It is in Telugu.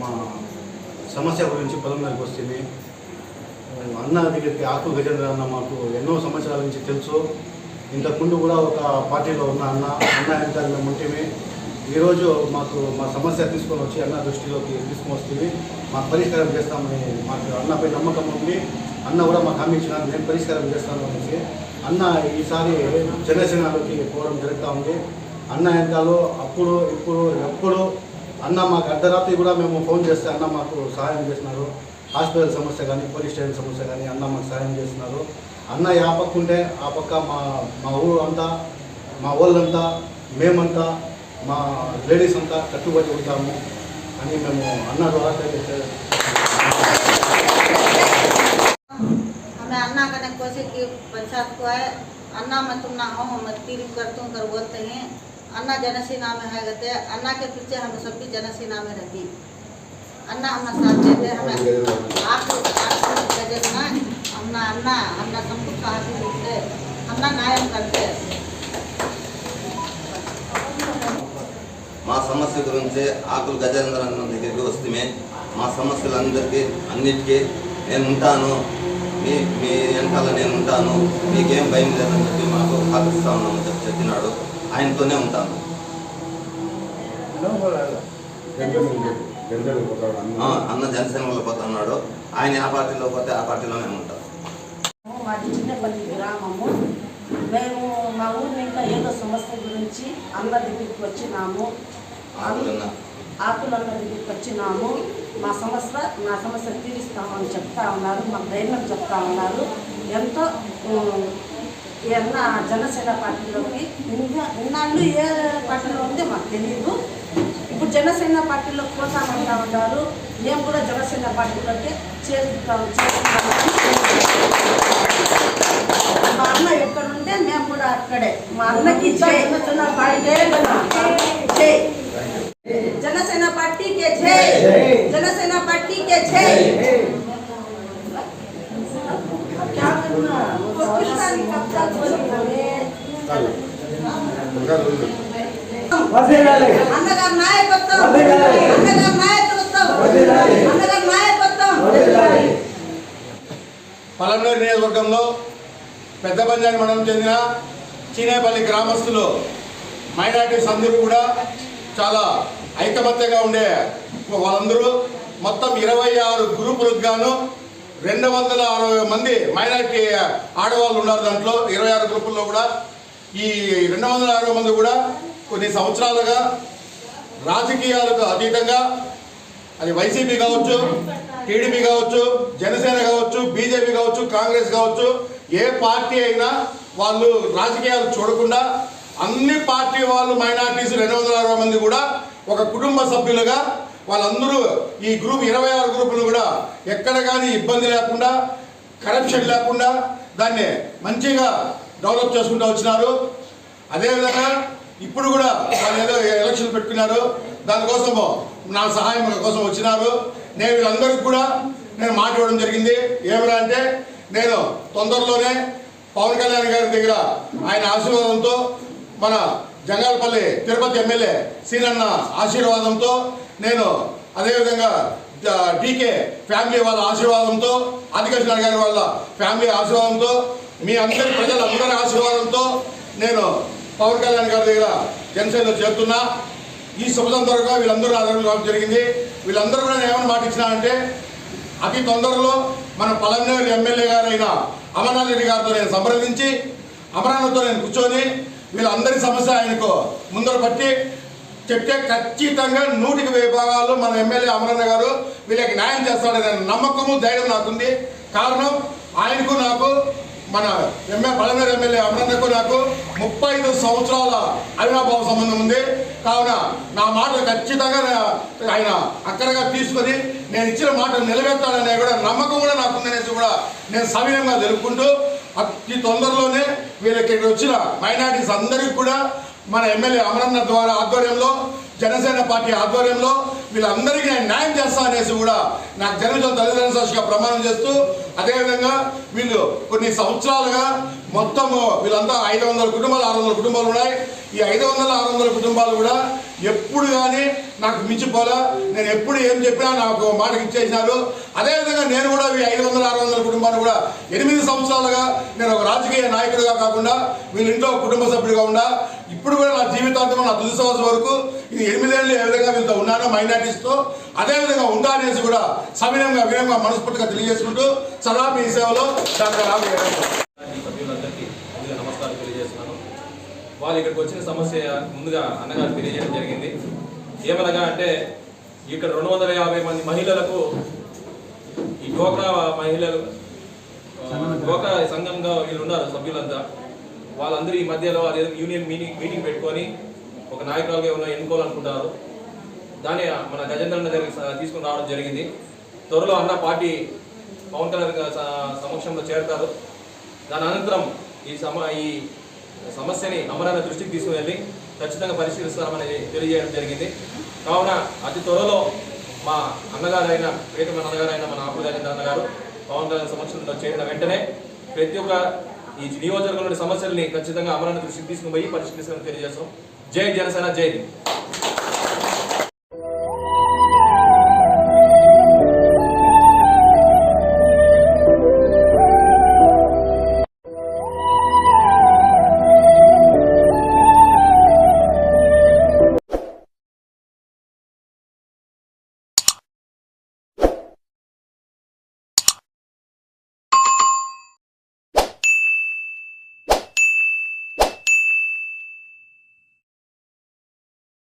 మా సమస్య గురించి దగ్గరికి వస్తుంది అన్న దగ్గరికి ఆకు గజేంద్ర అన్న మాకు ఎన్నో సంవత్సరాల నుంచి తెలుసు. ఇంతకుముందు కూడా ఒక పార్టీలో ఉన్న అన్న అన్న ఎంత మేము ఈరోజు మాకు మా సమస్య తీసుకొని వచ్చి అన్న దృష్టిలోకి తీసుకొని వస్తుంది మాకు పరిష్కారం చేస్తామని మాకు అన్నపై నమ్మకం ఉంది. అన్న కూడా మాకు హామీ నేను పరిష్కారం చేస్తాను అనేసి అన్న ఈసారి జనసేనలోకి పోవడం జరుగుతూ ఉంది. అన్న ఎంతాలో అప్పుడు ఇప్పుడు ఎప్పుడు అన్న మాకు అర్ధరాత్రి కూడా మేము ఫోన్ చేస్తే అన్న మాకు సహాయం చేసినారు హాస్పిటల్ సమస్య కానీ పోలీస్ స్టేషన్ సమస్య కానీ అన్న మాకు సహాయం చేస్తున్నారు అన్న ఆ పక్క ఉంటే ఆ పక్క మా మా ఊరు అంతా మా వాళ్ళంతా మేమంతా మా లేడీస్ అంతా కట్టుబడి ఉంటాము అని మేము అన్న ద్వారా తెలియజే- हमें अन्ना करने कोशिश की पंचायत को है अन्ना में तुम ना हो मैं तीर कर तुम कर बोलते हैं अन्ना जनसेना में है कहते हैं अन्ना के पीछे हम सब भी जनसेना में रहती अन्ना हमें साथ देते हमें आप आप गजना अन्ना अन्ना अन्ना सबको साथ देते अन्ना न्याय करते మా సమస్య గురించి ఆకులు గజేంద్ర అన్న దగ్గరికి వస్తే మా సమస్యలందరికీ అన్నిటికీ నేను ఉంటాను మీ మీ వెనకాల నేను ఉంటాను మీకేం భయం లేదని చెప్పి మాకు హాకిస్తా ఉన్నామని చెప్పి చెప్పినాడు ఆయనతోనే ఉంటాను అన్న జనసేన వాళ్ళు పోతున్నాడు ఆయన ఆ పార్టీలో పోతే ఆ పార్టీలో మేము ఉంటాం. మాది చిన్నపల్లి గ్రామము. మేము మా ఊరిని ఇంకా ఏదో సమస్య గురించి అన్న దగ్గరికి వచ్చినాము. ఆకులన్న. దగ్గరికి వచ్చినాము. మా సమస్య నా సమస్య తీరుస్తామని చెప్తా ఉన్నారు. మాకు ధైర్యం చెప్తా ఉన్నారు. ఎంతో అన్న జనసేన పార్టీలోకి ఇంకా ఇన్నాళ్ళు ఏ పార్టీలో ఉందో మాకు తెలియదు ఇప్పుడు జనసేన పార్టీలోకి పోతామంటా ఉన్నారు మేము కూడా జనసేన పార్టీలోకి చేరుతాం మా అన్న ఎక్కడుంటే మేము కూడా అక్కడే. మా అన్నకి జనసేన పార్టీ జై. జనసేన పార్టీకి జై. జనసేన పార్టీకి జై. అన్నగారు నాయకత్వం అన్నగారు నాయకత్వం నియోజకవర్గంలో పెద్ద పంజాని మండలం చెందిన చీనేపల్లి గ్రామస్తులు మైనార్టీ అందరూ కూడా చాలా ఐకమత్యంగా ఉండే వాళ్ళందరూ మొత్తం ఇరవై ఆరు గ్రూపులకు గాను రెండు వందల అరవై మంది మైనార్టీ ఆడవాళ్ళు ఉన్నారు దాంట్లో. ఇరవై ఆరు గ్రూపుల్లో కూడా. ఈ రెండు వందల అరవై మంది కూడా కొన్ని సంవత్సరాలుగా రాజకీయాలకు అతీతంగా అది వైసీపీ కావచ్చు టీడీపీ కావచ్చు జనసేన కావచ్చు బీజేపీ కావచ్చు కాంగ్రెస్ కావచ్చు ఏ పార్టీ అయినా వాళ్ళు రాజకీయాలు చూడకుండా అన్ని పార్టీ వాళ్ళు మైనార్టీస్ రెండు వందల అరవై మంది కూడా ఒక కుటుంబ సభ్యులుగా వాళ్ళందరూ ఈ గ్రూప్ ఇరవై ఆరు గ్రూపులు కూడా ఎక్కడ కానీ ఇబ్బంది లేకుండా కరప్షన్ లేకుండా దాన్ని మంచిగా డెవలప్ చేసుకుంటూ వచ్చినారు. అదేవిధంగా ఇప్పుడు కూడా వాళ్ళు ఏదో ఎలక్షన్ పెట్టుకున్నారు. దానికోసము నా సహాయం కోసం వచ్చినారు. నేను వీళ్ళందరికీ కూడా నేను మాట్లాడడం జరిగింది. ఏమిరా అంటే నేను తొందరలోనే పవన్ కళ్యాణ్ గారి దగ్గర ఆయన ఆశీర్వాదంతో మన జంగాలపల్లి తిరుపతి ఎమ్మెల్యే సీనన్న ఆశీర్వాదంతో నేను అదేవిధంగా డీకే ఫ్యామిలీ వాళ్ళ ఆశీర్వాదంతో ఆదికృష్ణ గారి వాళ్ళ ఫ్యామిలీ ఆశీర్వాదంతో మీ అందరి ప్రజలందరి ఆశీర్వాదంతో నేను పవన్ కళ్యాణ్ గారి దగ్గర జనసేనలో చేరుతున్నా. ఈ శుభ సందర్భంగా వీళ్ళందరూ ఆదరణ రావడం జరిగింది. వీళ్ళందరూ కూడా నేను ఏమని మాట ఇచ్చినా అతి తొందరలో మన పలమనేరు ఎమ్మెల్యే గారైన అమర్నాథ్ రెడ్డి గారితో నేను సంప్రదించి అమరానాథ్తో నేను కూర్చొని వీళ్ళందరి సమస్య ఆయనకు ముందర పట్టి చెప్తే ఖచ్చితంగా నూటికి వెయ్యి భాగాలు మన ఎమ్మెల్యే అమరన్న గారు వీళ్ళకి న్యాయం చేస్తాడనే నమ్మకము ధైర్యం నాకుంది. కారణం ఆయనకు నాకు మన ఎమ్మె పలమనేరు ఎమ్మెల్యే అమరన్నకు నాకు ముప్పై ఐదు సంవత్సరాల అవినాభావ సంబంధం ఉంది. కావున నా మాట ఖచ్చితంగా ఆయన అక్కడగా తీసుకొని నేను ఇచ్చిన మాట నిలబెట్టాలనే కూడా నమ్మకం కూడా నాకు ఉందనేసి కూడా నేను సవినయంగా తెలుపుకుంటూ అతి తొందరలోనే వీళ్ళకి వచ్చిన మైనార్టీస్ అందరికీ కూడా మన ఎమ్మెల్యే అమరన్న ద్వారా ఆధ్వర్యంలో జనసేన పార్టీ ఆధ్వర్యంలో వీళ్ళందరికీ నేను న్యాయం చేస్తా అనేసి కూడా నాకు జన్మజన తల్లిదండ్రుల సాక్షిగా ప్రమాణం చేస్తూ అదేవిధంగా వీళ్ళు కొన్ని సంవత్సరాలుగా మొత్తం వీళ్ళంతా ఐదు వందల కుటుంబాలు ఆరు వందల కుటుంబాలు ఉన్నాయి. ఈ ఐదు వందల ఆరు వందల కుటుంబాలు కూడా ఎప్పుడు కానీ నాకు మించిపోలా. నేను ఎప్పుడు ఏం చెప్పినా నాకు మాటకి ఇచ్చేసినారు. అదేవిధంగా నేను కూడా ఈ ఐదు వందల ఆరు వందల కుటుంబాన్ని కూడా ఎనిమిది సంవత్సరాలుగా నేను ఒక రాజకీయ నాయకుడిగా కాకుండా వీళ్ళ ఇంట్లో కుటుంబ సభ్యుడిగా ఉండా. ఇప్పుడు కూడా నా జీవితాంతం నా తుది సంవత్సరం వరకు ఇది ఎనిమిదేళ్ళు ఏ విధంగా వీళ్ళతో ఉన్నానో మైనార్టీస్తో అదేవిధంగా ఉంటా అనేసి కూడా సవినంగా వినయంగా మనస్ఫూర్తిగా తెలియజేసుకుంటూ సదా మీ సేవలో డాక్టర్ రామయ్య వాళ్ళు ఇక్కడికి వచ్చిన సమస్య ముందుగా అన్నగారు తెలియజేయడం జరిగింది. ఏమనగా అంటే ఇక్కడ రెండు వందల యాభై మంది మహిళలకు ఈ డోక్రా మహిళలు డోక్రా సంఘంగా వీళ్ళు ఉన్నారు సభ్యులంతా. వాళ్ళందరూ ఈ మధ్యలో అదే యూనియన్ మీటింగ్ మీటింగ్ పెట్టుకొని ఒక నాయకులుగా ఉన్న ఎన్నుకోవాలనుకుంటారు. దాన్ని మన గజేంద్రన్న దగ్గరికి తీసుకుని రావడం జరిగింది. త్వరలో అన్న పార్టీ పవన్ కళ్యాణ్ సమక్షంలో చేరతారు. దాని అనంతరం ఈ సమ ఈ సమస్యని అమరాన్న దృష్టికి తీసుకువెళ్ళి ఖచ్చితంగా పరిశీలిస్తామని తెలియజేయడం జరిగింది. కావున అతి త్వరలో మా అన్నగారైన ప్రియతమైన అన్నగారైన మన ఆకుల గజేంద్ర అన్నగారు పవన్ కళ్యాణ్ సమక్షంలో చేరిన వెంటనే ప్రతి ఒక్క ఈ నియోజకవర్గంలోని సమస్యల్ని ఖచ్చితంగా అమరాన్ని దృష్టికి తీసుకుని పోయి పరిశీలిస్తామని తెలియజేస్తాం జై జనసేన జై హింద్.